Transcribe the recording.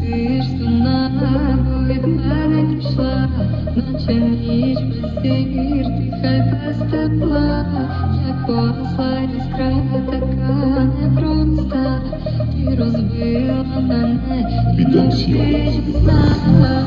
ти ж сумна, бо від мене пішла, наче ніч без зір, ти хай без тепла, як посла іскра така непроста, ти розбила мене, і Відео навіть знала,